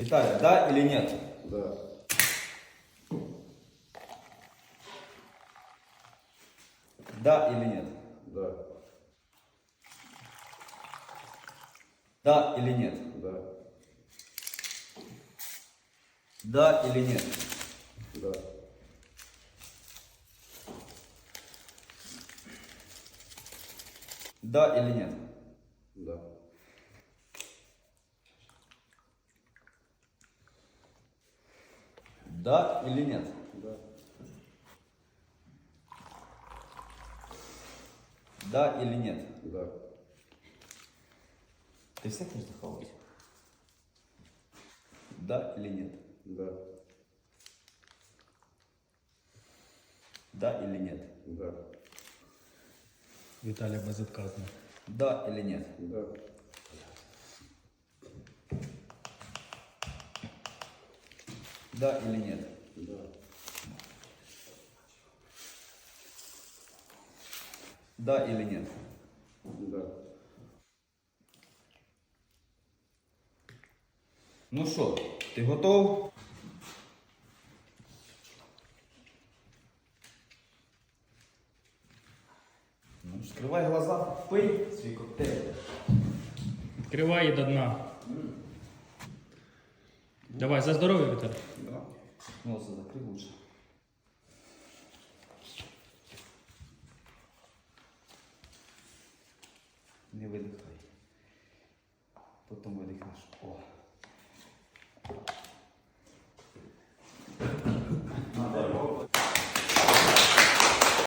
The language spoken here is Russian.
Виталий, да или нет? Да. Да или нет? Да. Да или нет? Да. Да или нет? Да. Да или нет? Да. Да или нет? Да. Да или нет? Да. Ты всех можешь захавать? Да или нет? Да. Да или нет? Да. Віталія безотказно. Да или нет? Да. Да или нет? Да. Да или нет? Да. Ну що, ти готов? Ну, ж, скривай глаза, пий свій коктейль. Відкривай її до дна. Давай, за здоров'я, Віталій. Да. Носа закрий лучше. Не видихай. Потім видихнеш. О.